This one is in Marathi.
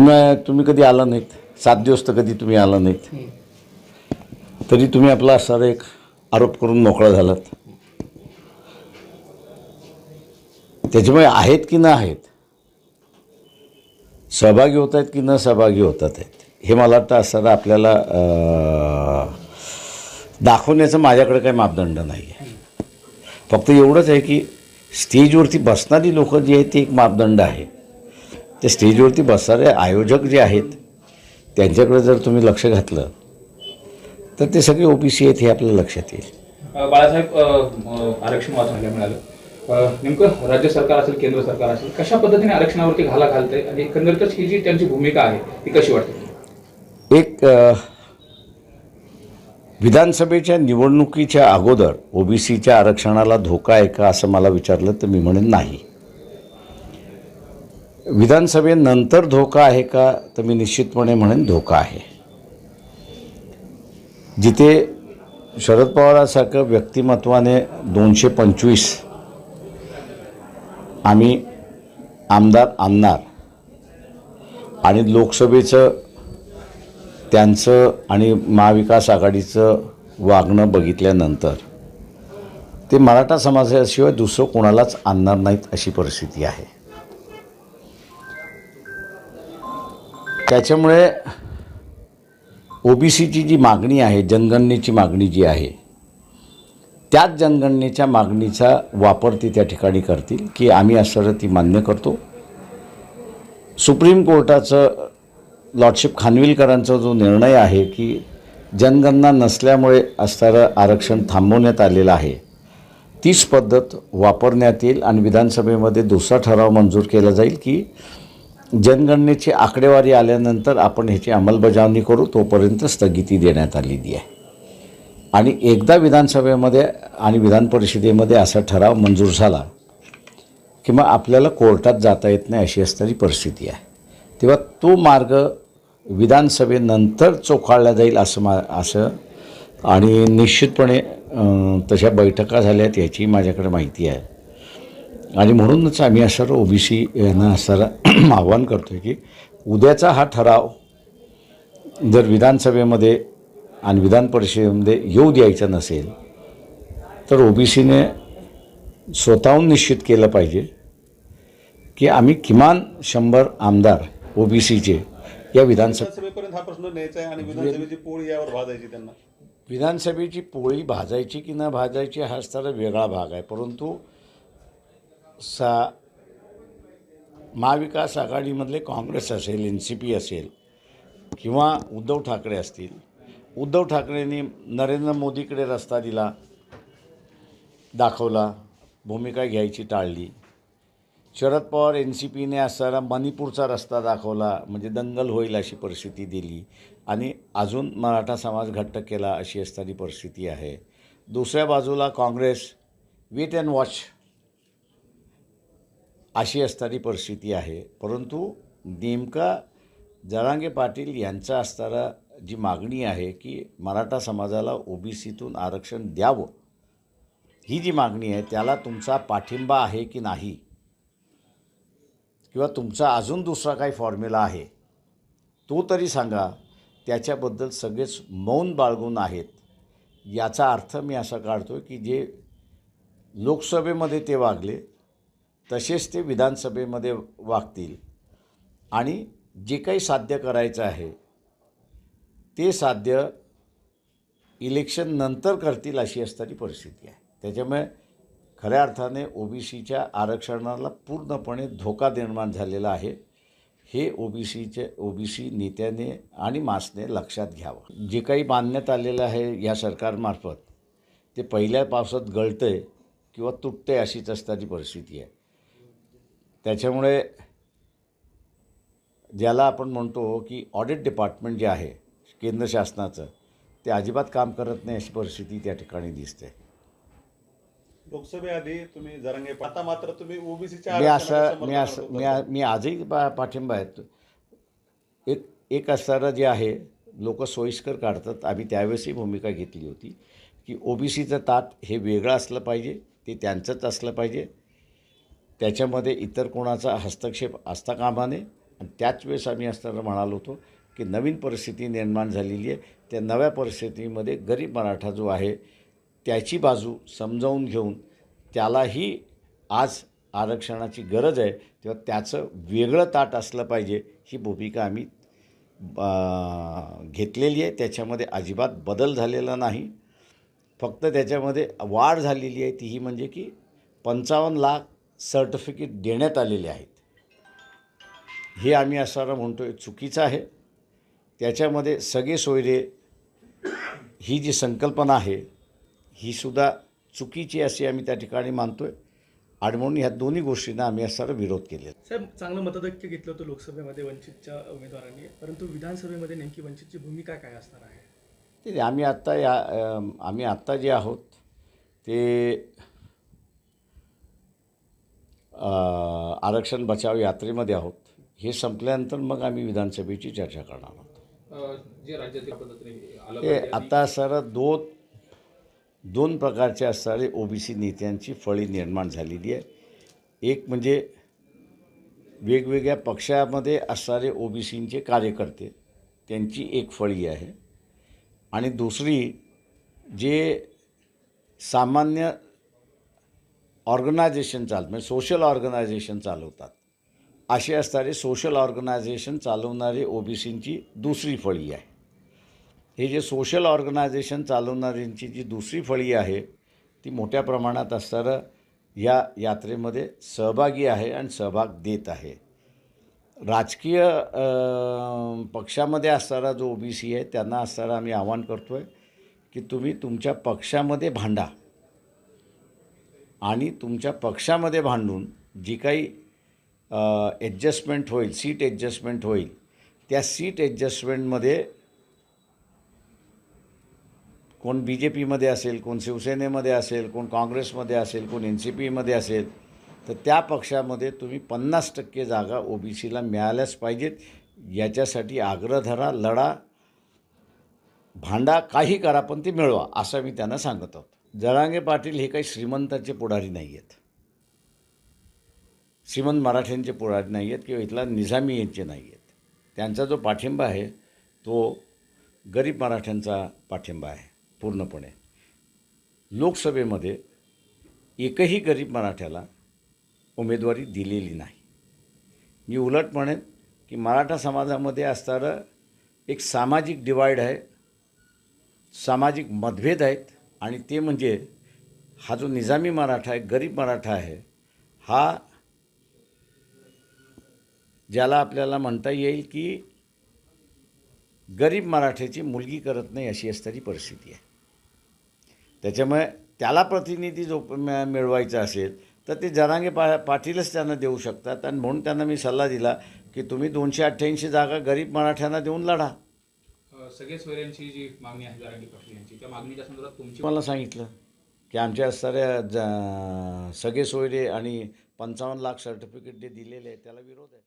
तुम्ही तुम्ही कधी आला नाहीत? सात दिवस तर कधी तुम्ही आला नाहीत? तरी तुम्ही आपला असा एक आरोप करून मोकळा झालात. त्याच्यामुळे आहेत की न आहेत? सहभागी होत आहेत की न सहभागी होतात आहेत? हे मला वाटतं असताना आपल्याला दाखवण्याचं माझ्याकडे काही मापदंड नाही आहे फक्त एवढंच आहे की स्टेजवरती बसणारी लोक जी आहेत ते एक मापदंड आहे ते स्टेजवरती बसणारे आयोजक जे आहेत त्यांच्याकडे जर तुम्ही लक्ष घातलं तर ते सगळे ओबीसी आहेत हे आपल्या लक्षात येईल. बाळासाहेब आरक्षण वाचवायला मिळालं. नेमकं राज्य सरकार असेल केंद्र सरकार असेल कशा पद्धतीने आरक्षणावरती घाला घालतंय आणि एकंदरीतच ही जी त्यांची भूमिका आहे ती कशी वाटते? एक विधानसभेच्या निवडणुकीच्या अगोदर ओबीसीच्या आरक्षणाला धोका आहे का असं मला विचारलं तर मी म्हणेन नाही. विधानसभेनंतर धोका आहे का? तर मी निश्चितपणे म्हणेन धोका आहे. जिथे शरद पवारासारखं व्यक्तिमत्वाने दोनशे पंचवीस आम्ही आमदार आणणार आणि लोकसभेचं त्यांचं आणि महाविकास आघाडीचं वागणं बघितल्यानंतर ते मराठा समाजाशिवाय दुसरं कोणालाच आणणार नाहीत अशी परिस्थिती आहे. त्याच्यामुळे ओबीसीची जी मागणी आहे जनगणनेची मागणी जी आहे त्याच जनगणनेच्या मागणीचा वापर ते त्या ठिकाणी करतील की आम्ही असं ती मान्य करतो. सुप्रीम कोर्टाचं लॉर्डशिप खानविलकरांचा जो निर्णय आहे की जनगणना नसल्यामुळे असणारं आरक्षण थांबवण्यात आलेलं आहे तीच पद्धत वापरण्यात येईल आणि विधानसभेमध्ये दुसरा ठराव मंजूर केला जाईल की जनगणनेची आकडेवारी आल्यानंतर आपण ह्याची अंमलबजावणी करू तोपर्यंत स्थगिती देण्यात आलेली आहे. आणि एकदा विधानसभेमध्ये आणि विधान परिषदेमध्ये असा ठराव मंजूर झाला की मग आपल्याला कोर्टात जाता येत नाही अशी असणारी परिस्थिती आहे. तेव्हा तो मार्ग विधानसभेनंतर चोखाळला जाईल असं मा असं आणि निश्चितपणे तशा बैठका झाल्यात याची माझ्याकडे माहिती आहे. आणि म्हणूनच आम्ही असं ओ बी सी यांना असं आव्हान करतो आहे की उद्याचा हा ठराव जर विधानसभेमध्ये आणि विधान परिषदेमध्ये येऊ द्यायचा नसेल तर ओ बी सीने स्वतःहून निश्चित केलं पाहिजे की आम्ही किमान शंभर आमदार ओ बी सीचे या विधानसभे विधानसभेपर्यंत हा प्रश्न न्यायचा आहे आणि विधानसभेची पोळी यावर भाजायची त्यांना. विधानसभेची पोळी भाजायची की न भाजायची हा असणारा वेगळा भाग आहे. परंतु सा महाविकास आघाडीमधले काँग्रेस असेल एन सी पी असेल किंवा उद्धव ठाकरे असतील उद्धव ठाकरेंनी नरेंद्र मोदीकडे रस्ता दिला दाखवला भूमिका घ्यायची टाळली. शरद पवार एन सी पीने असणारा मणिपूरचा रस्ता दाखवला म्हणजे दंगल होईल अशी परिस्थिती दिली. आणि अजून मराठा समाज घट्ट केला अशी असणारी परिस्थिती आहे. दुसऱ्या बाजूला काँग्रेस वेट अँड वॉच अशी असणारी परिस्थिती आहे. परंतु नेमका जरांगे पाटील यांचा असणारा जी मागणी आहे की मराठा समाजाला ओबीसीतून आरक्षण द्यावं ही जी मागणी आहे त्याला तुमचा पाठिंबा आहे की नाही? किंवा तुमचा अजून दुसरा काही फॉर्म्युला आहे तो तरी सांगा. त्याच्याबद्दल सगळेच मौन बाळगून आहेत. याचा अर्थ मी असा काढतो की जे लोकसभेमध्ये ते वागले तसेच ते विधानसभेमध्ये वागतील. आणि जे काही साध्य करायचं आहे ते साध्य इलेक्शन नंतर करतील अशी असणारी परिस्थिती आहे. त्याच्यामुळे खऱ्या अर्थाने ओ बी सीच्या आरक्षणाला पूर्णपणे धोका निर्माण झालेला आहे. हे ओ बी सीचे ओ बी सी नेत्याने आणि मासने लक्षात घ्यावं. जे काही मानण्यात आलेलं आहे या सरकारमार्फत ते पहिल्या पावसात गळतं आहे किंवा तुटतं आहे अशीच असणारी परिस्थिती आहे. त्याच्यामुळे ज्याला आपण म्हणतो की ऑडिट डिपार्टमेंट जे आहे केंद्र शासनाचं ते अजिबात काम करत नाही अशी परिस्थिती त्या ठिकाणी दिसते. लोकसभेआधी तुम्ही जरांगे आता मात्र तुम्ही ओबीसीच्या मी असं मी असं मी आजही पा पाठिंबा आहे. एक एक असणारं जे आहे लोक सोयीस्कर काढतात. आम्ही त्यावेळेसही भूमिका घेतली होती की ओबीसीचं ताट हे वेगळं असलं पाहिजे ते त्यांचंच असलं पाहिजे. त्याच्यामध्ये इतर कोणाचा हस्तक्षेप असता कामा नये आणि त्याच वेळेस आम्ही असताना म्हणालो होतो की नवीन परिस्थिती निर्माण झालेली आहे. त्या नव्या परिस्थितीमध्ये गरीब मराठा जो आहे त्याची बाजू समजावून घेऊन त्यालाही आज आरक्षणाची गरज आहे तेव्हा त्याचं वेगळं ताट असलं पाहिजे ही भूमिका आम्ही घेतलेली आहे. त्याच्यामध्ये अजिबात बदल झालेला नाही. फक्त त्याच्यामध्ये वाढ झालेली आहे ती ही म्हणजे की पंचावन्न लाख सर्टिफिकेट देण्यात आलेले आहेत. हे आम्ही असताना म्हणतो आहे चुकीचं आहे. त्याच्यामध्ये सगळे सोयरे ही जी संकल्पना आहे ही सुद्धा चुकीची अशी आम्ही त्या ठिकाणी मानतो आहे आणि म्हणून ह्या दोन्ही गोष्टींना आम्ही असताना विरोध केलेला साहेब चांगलं मतदैक्य घेतलं होतं लोकसभेमध्ये वंचितच्या उमेदवारांनी. परंतु विधानसभेमध्ये नेमकी वंचितची भूमिका काय असणार आहे? ते आम्ही आत्ता या आम्ही आत्ता जे आहोत ते आरक्षण बचाव यात्रेमध्ये आहोत. हे संपल्यानंतर मग आम्ही विधानसभेची चर्चा करणार आहोत. हे आणि- आता सर दोन दोन प्रकारचे असणारे ओबीसी नेत्यांची फळी निर्माण झालेली आहे. एक म्हणजे वेगवेगळ्या पक्षामध्ये असणारे ओबीसींचे कार्यकर्ते त्यांची एक फळी आहे. आणि दुसरी जे सामान्य ऑर्गनायझेशन चालतं म्हणजे सोशल ऑर्गनायझेशन चालवतात. असे असणारे सोशल ऑर्गनायझेशन चालवणारे ओबीसींची दुसरी फळी आहे. हे जे सोशल ऑर्गनायझेशन चालवणाऱ्यांची जी दुसरी फळी आहे ती मोठ्या प्रमाणात असणारं या यात्रेमध्ये सहभागी आहे आणि सहभाग देत आहे. राजकीय पक्षामध्ये असणारा जो ओबीसी आहे त्यांना असणारा आम्ही आवाहन करतो आहे की तुम्ही तुमच्या पक्षामध्ये भांडा. आणि तुमच्या पक्षामध्ये भांडून जी काही ॲडजस्टमेंट होईल सीट ॲडजस्टमेंट होईल त्या सीट ॲडजस्टमेंटमध्ये कोण बी जे पीमध्ये असेल कोण शिवसेनेमध्ये असेल कोण काँग्रेसमध्ये असेल कोण एन सी पीमध्ये असेल तर त्या पक्षामध्ये तुम्ही पन्नास टक्के जागा ओ बी सीला मिळाल्याच पाहिजेत. याच्यासाठी आग्रह धरा लढा भांडा काही करा पण ते मिळवा असं मी त्यांना सांगत आहोत. जरांगे पाटील हे काही श्रीमंतांचे पुढारी नाही आहेत श्रीमंत मराठ्यांचे पुढारी नाही आहेत किंवा इथला निझामी यांचे नाही आहेत त्यांचा जो पाठिंबा आहे तो गरीब मराठ्यांचा पाठिंबा आहे पूर्णपणे. लोकसभेमध्ये एकही गरीब मराठ्याला उमेदवारी दिलेली नाही. मी उलट म्हणेन की मराठा समाजामध्ये असणारं एक सामाजिक डिवाईड आहे सामाजिक मतभेद आहेत आणि ते म्हणजे हा जो निजामी मराठा आहे गरीब मराठा आहे हा ज्याला आपल्याला म्हणता येईल की गरीब मराठ्याची मुलगी करत नाही अशी असणारी परिस्थिती आहे. त्याच्यामुळे त्याला प्रतिनिधी जो मिळवायचा असेल तर ते जरांगे पा पाटीलच त्यांना देऊ शकतात. आणि म्हणून त्यांना मी सल्ला दिला की तुम्ही दोनशे अठ्ठ्याऐंशी जागा गरीब मराठ्यांना देऊन लढा. सगळे सोयऱ्यांची जी मागणी आहे गारंटी पाटील यांची त्या मागणीच्या संदर्भात तुमची मला सांगितलं की आमच्या असणाऱ्या ज सगळे सोयरे आणि पंचावन्न लाख सर्टिफिकेट जे दिलेले आहे त्याला विरोध आहे.